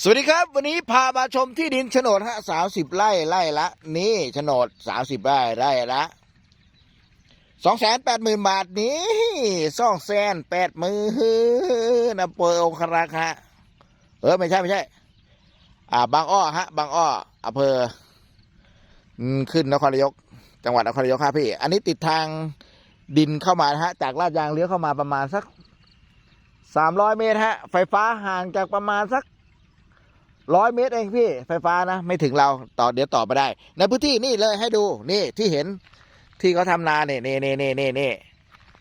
สวัสดีครับ วันนี้พามาชมที่ดินโฉนดฮะสามสิบไร่ไร่ละ นี่โฉนดสามสิบไร่ไร่ละสองแสนแปดหมื่นบาทนี้สองแสนแปดหมื่นอำเภอองครักษ์ฮะเออไม่ใช่ไม่ใช่ อ่า บางอ้อฮะ บางอ้ออำเภอขึ้นนครนายก จังหวัดนครนายกครับพี่ อันนี้ติดทางดินเข้ามาฮะ จากลาดยางเลี้ยวเข้ามาประมาณสักสามร้อยเมตรฮะ ไฟฟ้าห่างจากประมาณสัก ร้อยเมตรเองพี่ไฟฟ้านะ ไม่ถึงเราต่อเดี๋ยวต่อไปได้ ในพื้นที่นี่เลยให้ดูนี่ที่เห็นที่เขาทำนาเนี่ยนี่นี่นี่นี่นี่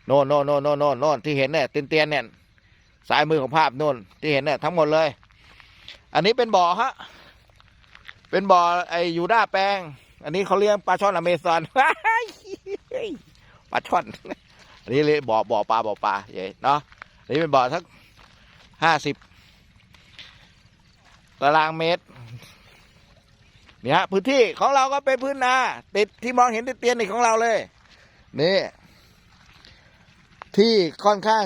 โน่นโน่นโน่นโน่นโน่นโน่นที่เห็นเนี่ยเตียนเตียนเนี่ยสายมือของภาพโน่นที่เห็นเนี่ยทั้งหมดเลย อันนี้เป็นบ่อฮะเป็นบ่อไออยู่หน้าแปลง อันนี้เขาเลี้ยงปลาช่อนอเมซอนปลาช่อนอันนี้เลยบ่อบ่อปลาบ่อปลาใหญ่เนาะอันนี้เป็นบ่อสักห้าสิบ ตารางเมตรเนี่ยฮะพื้นที่ของเราก็เป็นพื้นนาติดที่มองเห็นติดเตียนนี่ของเราเลย นี่ ที่ค่อนข้าง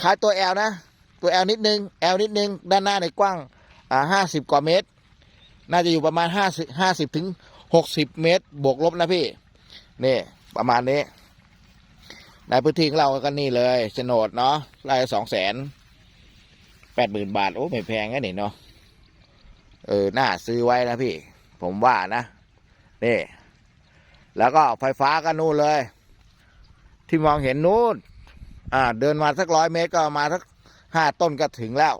คล้ายตัวแอลนะตัวแอลนิดนึงแอลนิดนึงด้านหน้าในกว้างอ่าห้าสิบกว่าเมตร น่าจะอยู่ประมาณห้าสิบห้าสิบถึงหกสิบเมตร บวกลบนะพี่ นี่ ประมาณนี้ ในพื้นที่ของเราก็นี่เลยโฉนดเนาะไร่สองแสนแปดหมื่นบาท โอ้ไม่แพงนะนี่เนาะ เออน่าซื้อไว้นะพี่ ผมว่านะนี่ แล้วก็ไฟฟ้าก็นู่นเลย ที่มองเห็นนู่นอ่า เดินมาสักร้อยเมตรก็มาสักห้าต้นก็ถึงแล้ว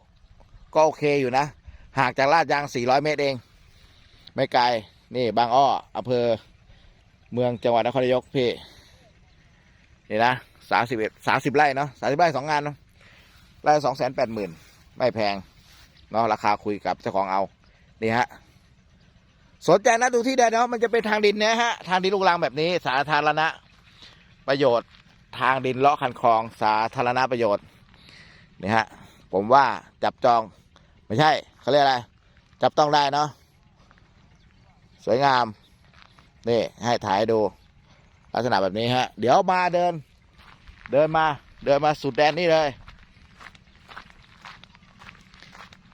ก็โอเคอยู่นะห่างจากลาดยางสี่ร้อยเมตรเอง ไม่ไกล นี่บางอ้ออำเภอ เมืองจังหวัดนครนายกพี่นี่นะสามสิบเอ็ดสามสิบไร่เนาะสามสิบไร่สองงานเนาะไร่สองแสนแปดหมื่นไม่แพงเนาะราคาคุยกับเจ้าของเอา นี่ฮะสนใจนะดูที่ใดเนาะมันจะเป็นทางดินนะฮะทางดินลูกรังแบบนี้ สาธารณะ ประโยชน์ ทางดินเลาะคันคลอง สาธารณะประโยชน์นี่ฮะผมว่าจับจองไม่ใช่เขาเรียกอะไร จับต้องได้เนาะสวยงามนี่ให้ถ่ายดูลักษณะแบบนี้ฮะ เดี๋ยวมาเดิน เดินมาเดินมาสุดแดนนี่เลย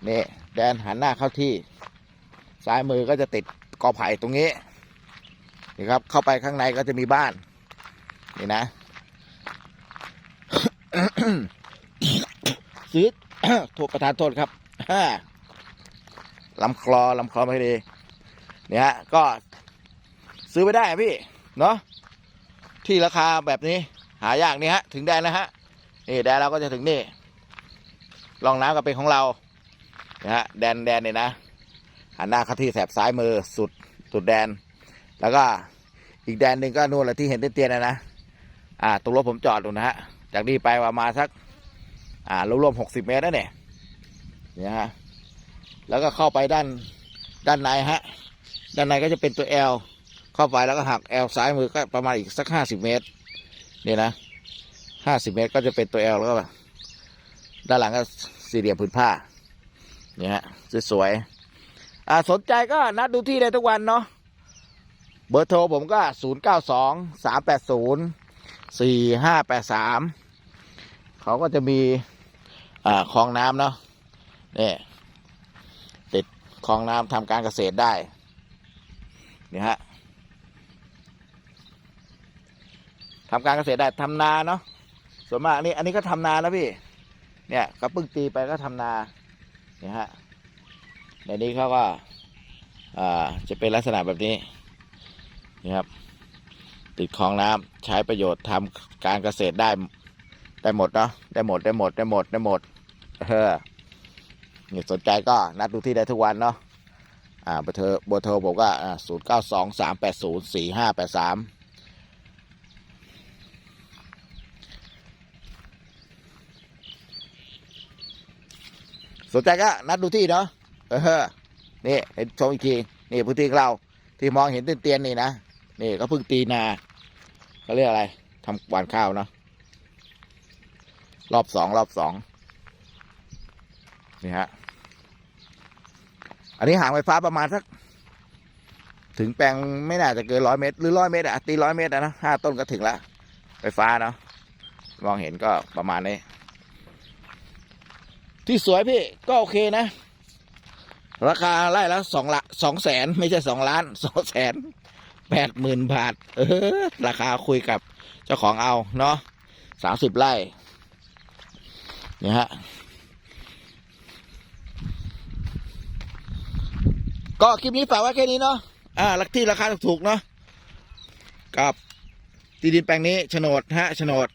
นี่แดนหันหน้าเข้าที่ ซ้ายมือก็จะติดกอไผ่ตรงนี้นี่ครับ เข้าไปข้างในก็จะมีบ้าน นี่นะซื้อโทษประทานโทษครับลำคลอลำคลอไม่ดีเนี่ยฮะก็ซื้อไปได้พี่ เนาะที่ราคาแบบนี้ หายากนี่ฮะ ถึงแดนแล้วฮะนี่แดนเราก็จะถึงนี่รองน้ำก็เป็นของเรานะฮะแดนแดนเนี่ยนะ หันหน้าเข้าที่แถบซ้ายมือสุดสุดแดน แล้วก็อีกแดนหนึ่งก็นู่นแหละที่เห็นเตี้ยๆนะนะอ่าตรงรถผมจอดอยู่นะฮะจากนี้ไปประมาณสัก อ่ารวมๆหกสิบเมตรนะเนี่ยเนี่ยฮะแล้วก็เข้าไปด้านด้านในฮะ ด้านในก็จะเป็นตัว L เข้าไปแล้วก็หัก L ซ้ายมือก็ประมาณอีกสักห้าสิบเมตรเนี่ยนะห้าสิบเมตรก็จะเป็นตัว L แล้วก็ด้านหลังก็สี่เหลี่ยมผืนผ้าเนี่ยฮะสวยๆ อ่าสนใจก็นัดดูที่ได้ทุกวันเนาะเบอร์โทรผมก็ศูนย์เก้าสองสามแปดศูนย์สี่ห้าแปดสามเขาก็จะมีอ่าคลองน้ำเนาะนี่ติดคลองน้ำทำการเกษตรได้นี่ฮะทำการเกษตรได้ทำนาเนาะส่วนมากอันนี้อันนี้ก็ทำนาแล้วพี่ เนี่ยก็เพิ่งตีไปก็ทำนาเนี่ยฮะ ในนี้เขาก็อ่าจะเป็นลักษณะแบบนี้นี่ครับ ติดคลองน้ำใช้ประโยชน์ทำการเกษตรได้ได้หมดเนาะได้หมดได้หมดได้หมดได้หมดเออนี่สนใจก็นัดดูที่ได้ทุกวันเนาะอ่าเบอร์โทรเบอร์โทรผมก็ศูนย์เก้าสองสามแปดศูนย์สี่ห้าแปดสามสนใจก็นัดดูที่เนาะ เออนี่เห็นชมอีกทีนี่พื้นที่ของเราที่มองเห็นเตียนๆนี่นะนี่ก็เพิ่งตีนาเขาเรียกอะไรทำหวานข้าวเนาะรอบสองรอบสองนี่ฮะอันนี้ห่างไฟฟ้าประมาณสักถึงแปลงไม่น่าจะเกินร้อยเมตร หรือร้อยเมตรอะตีร้อยเมตรนะห้าต้นก็ถึงละไฟฟ้าเนาะมองเห็นก็ประมาณนี้ ที่สวยพี่ก็โอเคนะ ราคาไร่ละสองละสองแสนไม่ใช่สองล้านสองแสนแปดหมื่นบาท เออ ราคาคุยกับเจ้าของเอาเนาะสามสิบไร่เนี่ยฮะก็คลิปนี้ฝากไว้แค่นี้เนาะอ่าลักที่ราคาถูกๆเนาะกับที่ดินแปลงนี้โฉนดฮะโฉนด